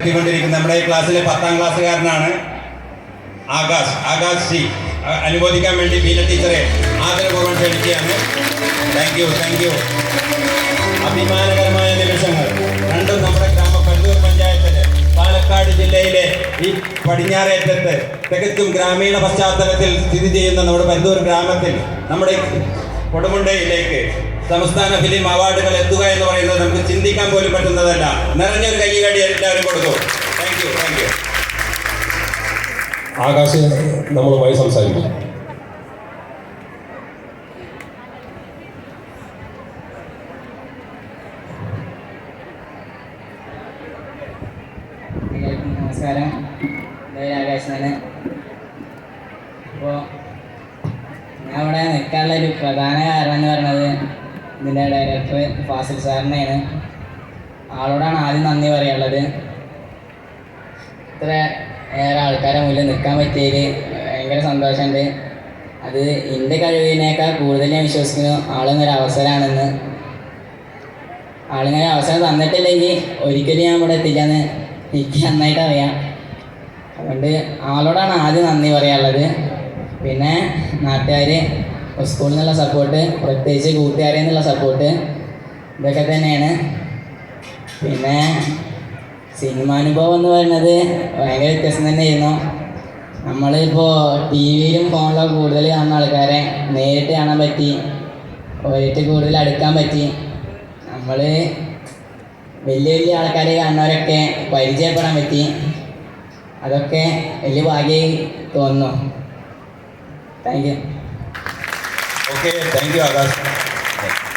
എത്തിക്കൊണ്ടിരിക്കുന്ന നമ്മുടെ ഈ ക്ലാസ്സിലെ പത്താം ക്ലാസ്സുകാരനാണ് ആകാശ്. ആകാശ് സി. അ- അനുമോദിക്കാൻ വേണ്ടി ബീന ടീച്ചറെ ആദരപൂർവം ക്ഷണിക്കുകയാണ്. താങ്ക് യു താങ്ക് യു അഭിമാനകരമായ നിമിഷങ്ങൾ. രണ്ടും നമ്മുടെ ഗ്രാമ പല്ലൂർ പഞ്ചായത്തിലെ പാലക്കാട് ജില്ലയിലെ ഈ പടിഞ്ഞാറേറ്റത്ത് തികച്ചും ഗ്രാമീണ പശ്ചാത്തലത്തിൽ സ്ഥിതി ചെയ്യുന്ന നമ്മുടെ പരിതൂർ ഗ്രാമത്തിൽ നമ്മുടെ കൊടുമുണ്ടയിലേക്ക് സംസ്ഥാന ഫിലിം അവാർഡുകൾ എത്തുക നമുക്ക് ചിന്തിക്കാൻ പോലും പറ്റുന്നതല്ല. നിറഞ്ഞൊരു കൈകടി എല്ലാവരും കൊടുക്കും. Thank you thank you Akash നമ്മളുമായി സംസാരിക്കും. എല്ലാവർക്കും നമസ്കാരം. എന്റെ ആകാശനാണ് അപ്പോൾ ഞാൻ ഇവിടെ നിൽക്കാനുള്ള ഒരു പ്രധാന കാരണം എന്ന് പറയുന്നത് ഇതിന്റെ ഡയറക്ടർ ഫാസിൽ സാറിനെയാണ്. ആളോടാണ് ആദ്യം നന്ദി പറയാനുള്ളത്. ഇത്ര ഏറെ ആൾക്കാരെ മുന്നിൽ നിൽക്കാൻ പറ്റിയതിൽ ഭയങ്കര സന്തോഷമുണ്ട്. അത് എന്റെ കഴിവിനേക്കാൾ കൂടുതൽ ഞാൻ വിശ്വസിക്കുന്നു ആളിങ്ങനൊരു അവസരമാണെന്ന്. ആളിങ്ങനെ അവസരം തന്നിട്ടില്ലെങ്കിൽ ഒരിക്കലും ഞാൻ ഇവിടെ എത്തിക്കാന്ന് എനിക്ക് നന്നായിട്ട് അറിയാം. അതുകൊണ്ട് ആളോടാണ് ആദ്യം നന്ദി പറയാനുള്ളത്. പിന്നെ നാട്ടുകാർ സ്കൂളിൽ സപ്പോർട്ട് പ്രത്യേകിച്ച് കൂട്ടുകാരിൽ നിന്നുള്ള സപ്പോർട്ട് ഇതൊക്കെ തന്നെയാണ്. പിന്നെ സിനിമാനുഭവം എന്ന് പറയുന്നത് ഭയങ്കര വ്യത്യാസം തന്നെയായിരുന്നു. നമ്മളിപ്പോൾ ടി വിയിലും ഫോണിലും കൂടുതൽ കാണുന്ന ആൾക്കാരെ നേരിട്ട് കാണാൻ പറ്റി ഒരിട്ട് കൂടുതൽ അടുക്കാൻ പറ്റി. നമ്മൾ വലിയ വലിയ ആൾക്കാരെ കാണുന്നവരൊക്കെ പരിചയപ്പെടാൻ പറ്റി. അതൊക്കെ വലിയ ഭാഗ്യമായി തോന്നുന്നു. Thank you Okay, thank you, Agas.